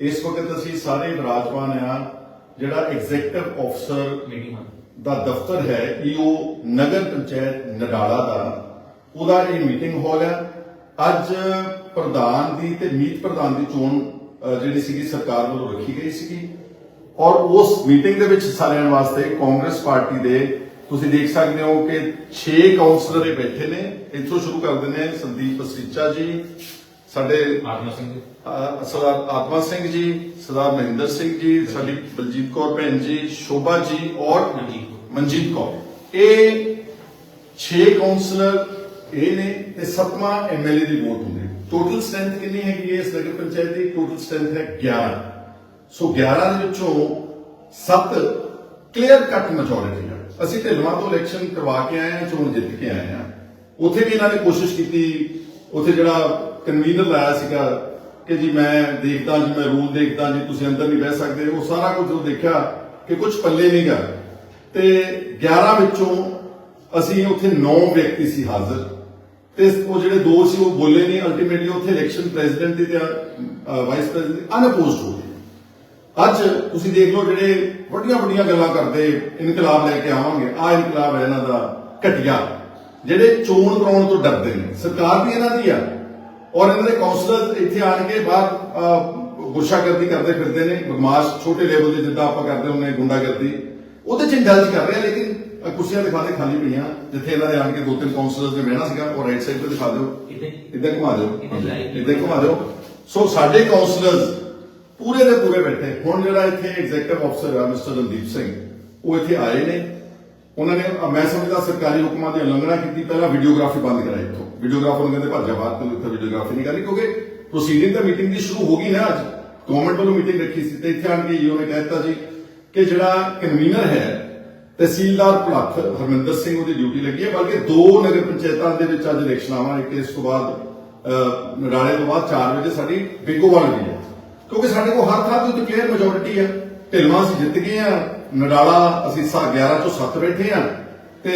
ਇਸ ਵਕਤ ਅਸੀਂ ਸਾਰੇ ਵਿਰਾਜਮਾਨ ਆ, ਜਿਹੜਾ ਐਗਜ਼ੈਕਟਿਵ ਅਫਸਰ ਦਾ ਦਫ਼ਤਰ ਹੈ ਈਓ ਨਗਰ ਪੰਚਾਇਤ ਨਡਾਲਾ ਦਾ। ਉਹਦਾ ਇਹ ਮੀਟਿੰਗ ਹਾਲ ਹੈ। ਅੱਜ ਪ੍ਰਧਾਨ ਦੀ ਤੇ ਮੀਤ ਪ੍ਰਧਾਨ ਦੀ ਚੋਣ ਜਿਹੜੀ ਸੀਗੀ, ਸਰਕਾਰ ਵੱਲੋਂ ਰੱਖੀ ਗਈ ਸੀਗੀ। ਔਰ ਉਸ ਮੀਟਿੰਗ ਦੇ ਵਿੱਚ ਹਿੱਸਾ ਲੈਣ ਵਾਸਤੇ ਕਾਂਗਰਸ ਪਾਰਟੀ ਦੇ, ਤੁਸੀਂ ਦੇਖ ਸਕਦੇ ਹੋ ਕਿ 6 ਕਾਉਂਸਲਰ ਇਹ ਬੈਠੇ ਨੇ। ਇੱਥੋਂ ਸ਼ੁਰੂ ਕਰ ਦਿੰਦੇ ਹਾਂ ਸੰਦੀਪ ਬਸਰੀਚਾ ਜੀ ਸਾਡੇ ਆਤਮਾ ਸਿੰਘ ਜੀ। ਸਰਦਾਰ ਆਤਮਾ ਸਿੰਘ ਜੀ ਸਰਦਾਰ ਮਹਿੰਦਰ ਸਿੰਘ ਜੀ ਸਾਡੀ ਬਲਜੀਤ ਕੌਰ ਭੈਣ ਜੀ ਸ਼ੋਭਾ ਜੀ ਔਰ ਮਨਜੀਤ ਕੌਰ। ਇਹ 6 ਕਾਉਂਸਲਰ ਇਹ ਨੇ ਤੇ ਸੱਤਵਾਂ ਐਮਐਲਏ ਦੀ ਵੋਟ ਹੁੰਦੀ ਟੋਟਲ ਸਟਰੈਂਥ ਕਿੰਨੀ ਹੈਗੀ ਹੈ ਇਸ ਨਗਰ ਪੰਚਾਇਤ ਦੀ? ਟੋਟਲ ਸਟਰੈਂਥ ਹੈ 11 ਸੋ 11 ਦੇ ਵਿੱਚੋਂ 7 ਕਲੀਅਰ ਕੱਟ ਮੈਜੋਰਿਟੀ ਹੈ ਅਸੀਂ ਢਿਲਵਾਂ ਤੋਂ ਇਲੈਕਸ਼ਨ ਕਰਵਾ ਕੇ ਆਏ ਹਾਂ ਚੋਣ ਜਿੱਤ ਕੇ ਆਏ ਹਾਂ। ਉੱਥੇ ਵੀ ਇਹਨਾਂ ਨੇ ਕੋਸ਼ਿਸ਼ ਕੀਤੀ ਉੱਥੇ ਜਿਹੜਾ ਕਨਵੀਨਰ ਲਾਇਆ ਸੀਗਾ ਕਿ ਜੀ ਮੈਂ ਦੇਖਦਾ ਜੀ, ਮੈਂ ਰੂਲ ਦੇਖਦਾ ਜੀ, ਤੁਸੀਂ ਅੰਦਰ ਨਹੀਂ ਬਹਿ ਸਕਦੇ। ਉਹ ਸਾਰਾ ਕੁਝ ਉਹ ਦੇਖਿਆ ਕਿ ਕੁਝ ਪੱਲੇ ਨਹੀਂ ਗਾ। ਤੇ 11 ਵਿੱਚੋਂ ਅਸੀਂ ਉੱਥੇ 9 ਵਿਅਕਤੀ ਸੀ ਹਾਜ਼ਰ। ਤੇ ਉਹ ਜਿਹੜੇ ਦੋ ਸੀ, ਉਹ ਬੋਲੇ ਨਹੀਂ। ਅਲਟੀਮੇਟਲੀ ਉੱਥੇ ਇਲੈਕਸ਼ਨ ਪ੍ਰੈਜ਼ੀਡੈਂਟ ਦੀ ਤੇ ਵਾਈਸ ਪ੍ਰੈਜ਼ੀਡੈਂਟ ਅਨਅਪੋਜ਼ਡ ਹੋ ਗਏ। ਅੱਜ ਤੁਸੀਂ ਦੇਖ ਲਓ ਜਿਹੜੇ ਵੱਡੀਆਂ ਵੱਡੀਆਂ ਗੱਲਾਂ ਕਰਦੇ ਇਨਕਲਾਬ ਲੈ ਕੇ ਆਵਾਂਗੇ ਆ ਇਨਕਲਾਬ ਹੈ ਇਹਨਾਂ ਦਾ ਘਟਿਆ, ਜਿਹੜੇ ਚੋਣ ਕਰਾਉਣ ਤੋਂ ਡਰਦੇ ਨੇ। ਸਰਕਾਰ ਵੀ ਇਹਨਾਂ ਦੀ ਆ। ਔਰ ਇਹਨਾਂ ਦੇ ਕਾਉਂਸਲਰ ਇੱਥੇ ਆਣ ਕੇ ਬਾਹਰ ਗੁਰਸ਼ਾਗਰਦੀ ਕਰਦੇ ਫਿਰਦੇ ਨੇ ਬਦਮਾਸ਼ ਛੋਟੇ ਲੈਵਲ ਦੇ ਜਿੱਦਾਂ ਆਪਾਂ ਕਰਦੇ ਹੁੰਦੇ ਗੁੰਡਾਗਰਦੀ। ਉਹਦੇ ਚ ਇੰਡਲਜ ਕਰ ਰਹੇ ਆ ਲੇਕਿਨ ਕੁਰਸੀਆਂ ਦਿਖਾ ਦੇ ਖਾਲੀ ਪਈਆਂ ਜਿੱਥੇ ਇਹਨਾਂ ਦੇ ਆਣ ਕੇ ਦੋ ਤਿੰਨ ਕਾਉਂਸਲਰਸ ਨੇ ਬਹਿਣਾ ਸੀਗਾ ਉਹ ਰਾਈਟ ਸਾਈਡ ਤੇ ਦਿਖਾ ਦਿਓ। ਇੱਥੇ ਇੱਧਰ ਘੁਮਾ ਦਿਓ। ਇੱਧਰ ਘੁਮਾ ਦਿਓ। ਸੋ ਸਾਡੇ ਕਾਉਂਸਲਰਸ ਪੂਰੇ ਦੇ ਪੂਰੇ ਬੈਠੇ। ਹੁਣ ਜਿਹੜਾ ਇੱਥੇ ਐਗਜ਼ੈਕਟਿਵ ਅਫਸਰ ਆ ਮਿਸਟਰ ਰਣਦੀਪ ਸਿੰਘ ਉਹ ਇੱਥੇ ਆਏ ਨੇ। ਉਹਨਾਂ ਨੇ ਮੈਂ ਸਮਝਦਾ ਸਰਕਾਰੀ ਹੁਕਮਾਂ ਦੀ ਉਲੰਘਣਾ ਕੀਤੀ ਪਹਿਲਾਂ ਵੀਡੀਓਗ੍ਰਾਫੀ ਬੰਦ ਕਰਾਈ ਇੱਥੋਂ ਵੀਡੀਓਗ੍ਰਾਫਰ ਨੂੰ ਕਹਿੰਦੇ ਭੱਜ ਜਾ ਬਾਹਰ ਇੱਥੇ ਵੀਡੀਓਗ੍ਰਾਫੀ ਨਹੀਂ ਕਰਨੀ। ਕਿਉਂਕਿ ਪ੍ਰੋਸੀਡਿੰਗ ਤਾਂ ਮੀਟਿੰਗ ਦੀ ਸ਼ੁਰੂ ਹੋ ਗਈ ਨਾ ਅੱਜ। ਗਵਰਨਮੈਂਟ ਵੱਲੋਂ ਮੀਟਿੰਗ ਰੱਖੀ ਸੀ ਤੇ ਇੱਥੇ ਆਣ ਕੇ ਈਓ ਨੇ ਕਹਿ ਦਿੱਤਾ ਜੀ ਕਿ ਜਿਹੜਾ ਕਨਵੀਨਰ ਹੈ ਤਹਿਸੀਲਦਾਰ ਭਲੱਖ ਹਰਮਿੰਦਰ ਸਿੰਘ ਉਹਦੀ ਡਿਊਟੀ ਲੱਗੀ ਹੈ। ਬਲਕਿ ਦੋ ਨਗਰ ਪੰਚਾਇਤਾਂ ਦੇ ਵਿੱਚ ਅੱਜ ਇਲੈਕਸ਼ਨਾਵਾਂ ਇੱਕ ਇਸ ਤੋਂ ਬਾਅਦ ਅਹ, ਤੋਂ ਬਾਅਦ 4 ਵਜੇ ਸਾਡੀ ਬੇਗੋਵਾਲ ਵੀ ਹੈ। ਕਿਉਂਕਿ ਸਾਡੇ ਕੋਲ ਹਰ ਥਾਂ ਤੇ ਕਲੀਅਰ ਮੈਜੋਰਿਟੀ ਹੈ। ਢਿਲਵਾਂ ਅਸੀਂ ਜਿੱਤ ਗਏ ਆ ਨਡਾਲਾ ਅਸੀਂ ਸਾ 11 ਚੋਂ 7 ਬੈਠੇ ਆ ਤੇ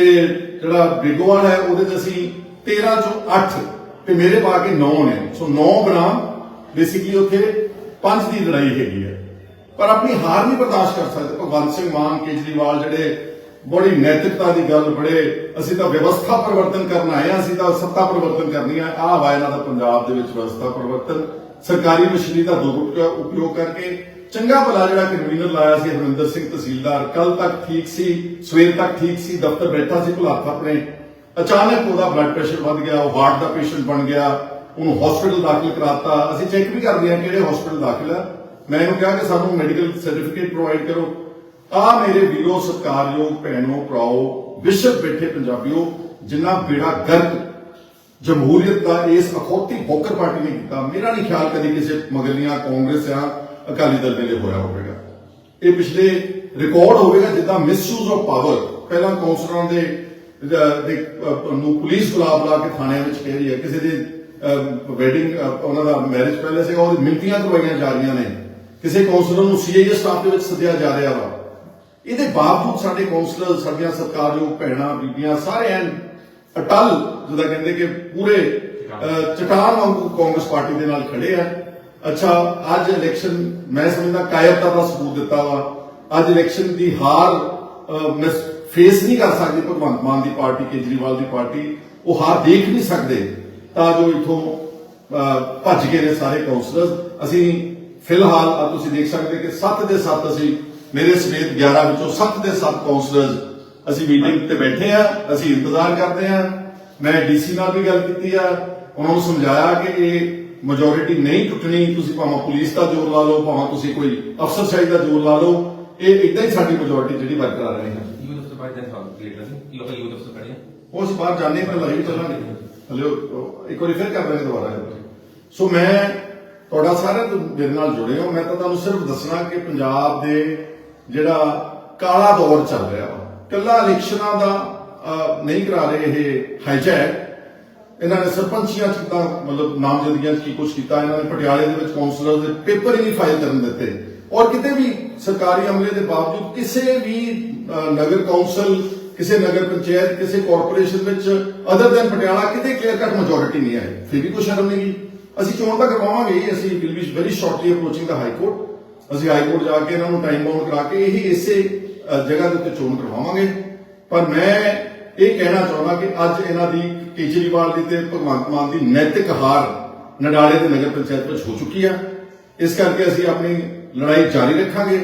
ਜਿਹੜਾ ਬੇਗੋਵਾਲ ਹੈ ਉਹਦੇ 'ਚ ਅਸੀਂ 13 ਚੋਂ 8 ਤੇ ਮੇਰੇ ਪਾ ਕੇ 9 ਨੇ। ਸੋ 9 ਬਨਾਮ ਬੇਸਿਕਲੀ ਉੱਥੇ 5 ਦੀ ਲੜਾਈ ਹੈਗੀ ਹੈ। ਪਰ ਆਪਣੀ ਹਾਰ ਨਹੀਂ ਬਰਦਾਸ਼ਤ ਕਰ ਸਕਦੇ। ਭਗਵੰਤ ਸਿੰਘ ਮਾਨ, ਕੇਜਰੀਵਾਲ ਜਿਹੜੇ ਬੜੀ ਨੈਤਿਕਤਾ ਦੀ ਗੱਲ ਬੜੇ, ਅਸੀਂ ਤਾਂ ਵਿਵਸਥਾ ਪਰਿਵਰਤਨ ਕਰਨ ਆਏ ਆ ਅਸੀਂ ਤਾਂ ਸੱਤਾ ਪਰਿਵਰਤਨ ਕਰਨੀ ਆ ਆਹ ਵਾ ਦਾ ਪੰਜਾਬ ਦੇ ਵਿੱਚ ਵਿਵਸਥਾ ਪਰਿਵਰਤਨ। ਸਰਕਾਰੀ ਮਸ਼ੀਨਰੀ ਦਾ ਦੁਰਉਪਯੋਗ ਉਪਯੋਗ ਕਰਕੇ ਚੰਗਾ ਭਲਾ ਜਿਹੜਾ ਕਨਵੀਨਰ ਲਾਇਆ ਸੀ, ਹਰਵਿੰਦਰ ਸਿੰਘ ਤਹਿਸੀਲਦਾਰ। ਕੱਲ ਤੱਕ ਠੀਕ ਸੀ, ਸਵੇਰ ਤੱਕ ਠੀਕ ਸੀ, ਦਫ਼ਤਰ ਬੈਠਾ ਸੀ ਭੁਲਾਥ ਆਪਣੇ। ਅਚਾਨਕ ਉਹਦਾ ਬਲੱਡ ਪ੍ਰੈਸ਼ਰ ਵੱਧ ਗਿਆ, ਉਹ ਹਾਰਟ ਦਾ ਪੇਸ਼ੈਂਟ ਬਣ ਗਿਆ, ਉਹਨੂੰ ਹਸਪੀਟਲ ਦਾਖਲ ਕਰਾਤਾ। ਅਸੀਂ ਚੈੱਕ ਵੀ ਕਰਦੇ ਹਾਂ ਕਿਹੜੇ ਹਸਪੀਟਲ ਦਾਖਲ ਆ। ਮੈਂ ਇਹਨੂੰ ਕਿਹਾ ਕਿ ਸਾਨੂੰ ਮੈਡੀਕਲ ਸਰਟੀਫਿਕੇਟ ਪ੍ਰੋਵਾਈਡ ਕਰੋ। ਆ ਮੇਰੇ ਵੀਰੋ, ਸਤਿਕਾਰਯੋਗ ਭੈਣੋ, ਭਰਾਓ, ਵਿਸ਼ਵ ਬੈਠੇ ਪੰਜਾਬੀਓ, ਜਿੰਨਾ ਬੇੜਾ ਗਰਕ ਜਮਹੂਰੀਅਤ ਦਾ ਇਸ ਅਖੌਤੀ ਬੋਕਰ ਪਾਰਟੀ ਨੇ ਕੀਤਾ। ਮੇਰਾ ਨਹੀਂ ਖਿਆਲ ਕਦੀ ਕਿਸੇ ਮਗਲੀਆਂ ਕਾਂਗਰਸ ਜਾਂ ਅਕਾਲੀ ਦਲ ਵੇਲੇ ਹੋਇਆ ਹੋਵੇਗਾ। ਇਹ ਪਿਛਲੇ ਰਿਕਾਰਡ ਹੋਵੇਗਾ ਜਿੱਦਾਂ ਮਿਸਯੂਜ਼ ਆਫ ਪਾਵਰ ਪਹਿਲਾਂ ਕੌਂਸਲਰਾਂ ਦੇ ਦੇ, ਨੂੰ ਪੁਲਿਸ ਬੁਲਾ ਬੁਲਾ ਕੇ ਥਾਣਿਆਂ ਵਿੱਚ ਕਹਿ ਰਹੀ ਹੈ। ਕਿਸੇ ਦੇ ਵੈਡਿੰਗ ਉਹਨਾਂ ਦਾ ਮੈਰਿਜ ਪਹਿਲੇ ਸੀਗਾ ਉਹਦੀ ਮਿੰਟੀਆਂ ਕਰਵਾਈਆਂ ਜਾ ਰਹੀਆਂ ਨੇ। ਕਿਸੇ ਕੌਂਸਲਰ ਨੂੰ ਸੀਆਈਏ ਸਟਾਫ ਦੇ ਵਿੱਚ ਸੱਦਿਆ ਜਾ ਰਿਹਾ ਵਾ। ਇਹਦੇ ਬਾਵਜੂਦ ਸਾਡੇ ਕੌਂਸਲਰ ਸਾਡੀਆਂ ਸਰਕਾਰਯੋਗ ਭੈਣਾਂ ਬੀਬੀਆਂ ਸਾਰੇ ਐਨ ਅਟਲ ਜਿਹਦਾ ਕਹਿੰਦੇ ਕਿ ਪੂਰੇ ਅਹ, ਚਟਾਨ ਵਾਂਗੂ ਕਾਂਗਰਸ ਪਾਰਟੀ ਦੇ ਨਾਲ ਖੜੇ ਆ। ਅੱਛਾ, ਅੱਜ ਇਲੈਕਸ਼ਨ ਮੈਂ ਸਮਝਦਾ ਕਾਇਰਤਾ ਦਾ ਸਬੂਤ ਦਿੱਤਾ ਵਾ। ਅੱਜ ਇਲੈਕਸ਼ਨ ਦੀ ਹਾਰ ਮੈਂ ਫੇਸ ਨਹੀਂ ਕਰ ਸਕਦੀ ਭਗਵੰਤ ਮਾਨ ਦੀ ਪਾਰਟੀ, ਕੇਜਰੀਵਾਲ ਦੀ ਪਾਰਟੀ। ਉਹ ਹਾਰ ਦੇਖ ਨਹੀਂ ਸਕਦੇ। ਤਾਂ ਜੋ ਇਥੋਂ ਭੱਜ ਗਏ ਨੇ ਸਾਰੇ ਕਾਉਂਸਲਰ ਅਸੀਂ ਫਿਲਹਾਲ ਆ ਤੁਸੀਂ ਦੇਖ ਸਕਦੇ ਕਿ 7 ਦੇ 7 ਅਸੀਂ, ਮੇਰੇ ਸਮੇਤ 11 ਵਿੱਚੋਂ 7 ਦੇ 7 ਕਾਉਂਸਲਰਸ ਅਸੀਂ ਮੀਟਿੰਗ ਤੇ ਬੈਠੇ ਆ, ਅਸੀਂ ਇੰਤਜ਼ਾਰ ਕਰਦੇ ਆ। ਮੈਂ ਡੀਸੀ ਨਾਲ ਵੀ ਗੱਲ ਕੀਤੀ ਆ। ਉਹਨਾਂ ਨੂੰ ਸਮਝਾਇਆ ਕਿ ਇਹ ਮੈਜੋਰਿਟੀ ਨਹੀਂ ਟੁੱਟਣੀ ਤੁਸੀਂ ਭਾਵੇਂ ਪੁਲਿਸ ਦਾ ਜ਼ੋਰ ਲਾ ਲਓ ਭਾਵੇਂ ਤੁਸੀਂ ਕੋਈ ਅਫਸਰਸ਼ਾਹੀ ਦਾ ਜ਼ੋਰ ਲਾ ਲਓ ਇਹ ਇਦਾਂ ਹੀ ਸਾਡੀ ਮੈਜੋਰਿਟੀ ਜਿਹੜੀ ਬਰਕਰਾਰ ਰਹੇਗੀ ਯੂਥ ਅਫਸਰ ਪਾਰਟੀ ਦਾ ਸਵਾਲ ਕਲੀਅਰ ਕਰ। ਸੀ ਲੋਕਲ ਯੂਥ ਅਫਸਰ ਪੜਿਆ ਉਹ ਅਸੀਂ ਬਾਹਰ ਜਾਣੇ ਪਰ ਲਾਈਵ ਚੱਲਾਂਗੇ। ਹਲੇ ਇੱਕ ਵਾਰੀ ਫਿਰ ਕਰ ਦਾਂਗੇ ਦੁਬਾਰਾ। ਸੋ ਮੈਂ ਤੁਹਾਡਾ ਸਾਰਿਆਂ ਤੋਂ ਮੇਰੇ ਨਾਲ ਜੁੜੇ ਹੋ। ਮੈਂ ਤਾਂ ਤੁਹਾਨੂੰ ਸਿਰਫ ਦੱਸਣਾ ਕਿ ਪੰਜਾਬ ਦੇ ਜਿਹੜਾ ਕਾਲਾ ਦੌਰ ਚੱਲ ਰਿਹਾ ਵਾ ਕੱਲਾ ਇਲੈਕਸ਼ਨਾਂ ਦਾ ਨਹੀਂ ਕਰਾ ਰਹੇ ਇਹ ਹਾਈਜੈਕ ਇਹਨਾਂ ਨੇ ਸਰਪੰਚੀਆਂ ਚ ਕਿੱਦਾਂ ਮਤਲਬ ਨਾਮਜ਼ਦਗੀਆਂ ਚ ਕੀ ਕੁਝ ਕੀਤਾ? ਇਹਨਾਂ ਨੇ ਪਟਿਆਲੇ ਦੇ ਵਿੱਚ ਕਾਉਂਸਲਰ ਦੇ ਪੇਪਰ ਹੀ ਨਹੀਂ ਫਾਈਲ ਕਰਨ ਦਿੱਤੇ। ਔਰ ਕਿਤੇ ਵੀ ਸਰਕਾਰੀ ਅਮਲੇ ਦੇ ਬਾਵਜੂਦ ਕਿਸੇ ਵੀ ਨਗਰ ਕੌਂਸਲ ਕਿਸੇ ਨਗਰ ਪੰਚਾਇਤ, ਕਿਸੇ ਕਾਰਪੋਰੇਸ਼ਨ ਵਿੱਚ ਅਦਰ ਦੈਨ ਪਟਿਆਲਾ ਕਿਤੇ ਕਲੀਅਰ ਕੱਟ ਮੈਜੋਰਿਟੀ ਨਹੀਂ ਆਈ ਫਿਰ ਵੀ ਕੋਈ ਸ਼ਰਮ ਨਹੀਂ ਅਸੀਂ ਚੋਣ ਤਾਂ ਕਰਵਾਵਾਂਗੇ ਅਸੀਂ will be very shortly approaching the high court ਅਸੀਂ ਹਾਈ ਕੋਰਟ ਜਾ ਕੇ ਇਹਨਾਂ ਨੂੰ ਟਾਈਮ ਬਾਉਂਡ ਕਰਾ ਕੇ ਇਹੀ ਇਸੇ ਜਗ੍ਹਾ ਦੇ ਉੱਤੇ ਚੋਣ ਕਰਵਾਵਾਂਗੇ। ਪਰ ਮੈਂ ਇਹ ਕਹਿਣਾ ਚਾਹੁੰਦਾ ਕਿ ਅੱਜ ਇਹਨਾਂ ਦੀ ਕੇਜਰੀਵਾਲ ਦੀ ਤੇ ਭਗਵੰਤ ਮਾਨ ਦੀ ਨੈਤਿਕ ਹਾਰ ਨਡਾਲੇ ਦੇ ਨਗਰ ਪੰਚਾਇਤ ਵਿੱਚ ਹੋ ਚੁੱਕੀ ਆ। ਇਸ ਕਰਕੇ ਅਸੀਂ ਆਪਣੀ ਲੜਾਈ ਜਾਰੀ ਰੱਖਾਂਗੇ।